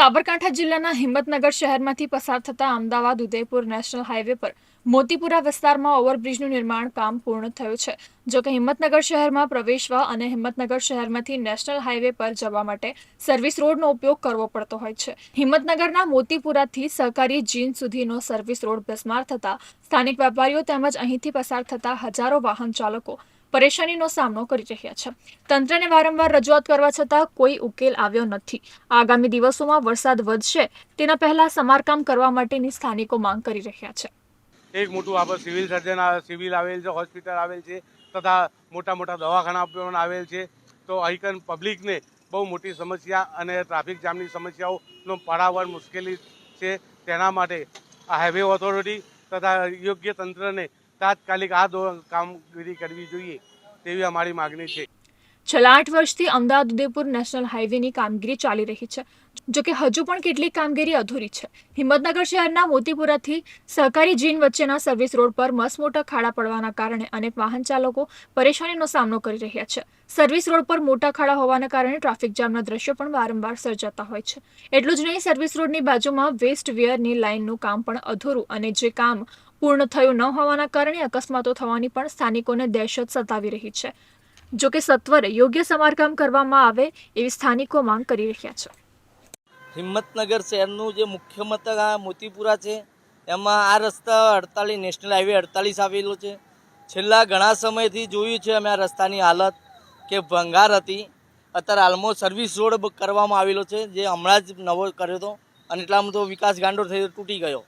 સાબરકાંઠા જિલ્લાના હિંમતનગર શહેરમાંથી પસાર થતા અમદાવાદ, ઉદયપુર નેશનલ હાઈવે પર મોતીપુરા વિસ્તારમાં ઓવરબ્રિજનું નિર્માણ કામ પૂર્ણ થયું છે. જો કે હિંમતનગર શહેરમાં પ્રવેશવા અને હિંમતનગર શહેરમાંથી નેશનલ હાઈવે પર જવા માટે સર્વિસ રોડનો ઉપયોગ કરવો પડતો હોય છે. હિંમતનગરના મોતીપુરાથી સહકારી જીન સુધીનો સર્વિસ રોડ બિસ્માર થતા સ્થાનિક વેપારીઓ તેમજ અહીંથી પસાર થતા હજારો વાહન ચાલકો પરેશાનીનો સામનો કરી રહ્યા છે. તંત્રને વારંવાર રજૂઆત કરવા છતાં કોઈ ઉકેલ આવ્યો નથી. આગામી દિવસોમાં વરસાદ વધશે તેના પહેલા સમારકામ કરવા માટેની સ્થાનિકો માંગ કરી રહ્યા છે. એક મોટું આપણે સિવિલ સર્જન સિવિલ આવેલ છે, હોસ્પિટલ આવેલ છે, તથા મોટા મોટા દવાખાના પણ આવેલ છે. તો અહીં પબ્લિકને બહુ મોટી સમસ્યા અને ટ્રાફિક જામની સમસ્યાઓનો પારાવાર મુશ્કેલી છે. તેના માટે આ હાઈવે ઓથોરિટી તથા યોગ્ય તંત્રને તાત્કાલિક આ કામગીરી કરવી જોઈએ તેવી અમારી માગણી છે. છેલ્લા આઠ વર્ષથી અમદાવાદ ઉદયપુર નેશનલ હાઈવેની કામગીરી ચાલી રહી છે જોકે હજુ પણ કેટલીક કામગીરી અધૂરી છે. હિંમતનગર શહેરના મોતીપુરાથી સહકારી જીન વચ્ચેના સર્વિસ રોડ પર મસમોટા ખાડા પડવાના કારણે અનેક વાહન ચાલકો પરેશાનીનો સામનો કરી રહ્યા છે. સર્વિસ રોડ પર મોટા ખાડા હોવાના કારણે ટ્રાફિક જામના દ્રશ્યો પણ વારંવાર સર્જાતા હોય છે. એટલું જ નહીં, સર્વિસ રોડની બાજુમાં વેસ્ટ વેયરની લાઇનનું કામ પણ અધૂરું અને જે કામ પૂર્ણ થયું ન હોવાના કારણે અકસ્માતો થવાની પણ સ્થાનિકોને દહેશત સતાવી રહી છે. જો કે સત્વરે યોગ્ય સમારકામ કરવામાં આવે એવી સ્થાનિકો માંગ કરી રહ્યા છે. હિંમતનગર શહેરનું જે મુખ્ય મથક આ મોતીપુરા છે, એમાં આ રસ્તા અડતાલીસ, નેશનલ હાઈવે અડતાલીસ આવેલો છે. છેલ્લા ઘણા સમયથી જોયું છે અમે આ રસ્તાની હાલત કે ભંગાર હતી. અત્યારે હાલમાં સર્વિસ રોડ કરવામાં આવેલો છે, જે હમણાં જ નવો કર્યો હતો અને એટલામાં તો વિકાસ ગાંડો થઈ, તૂટી ગયો.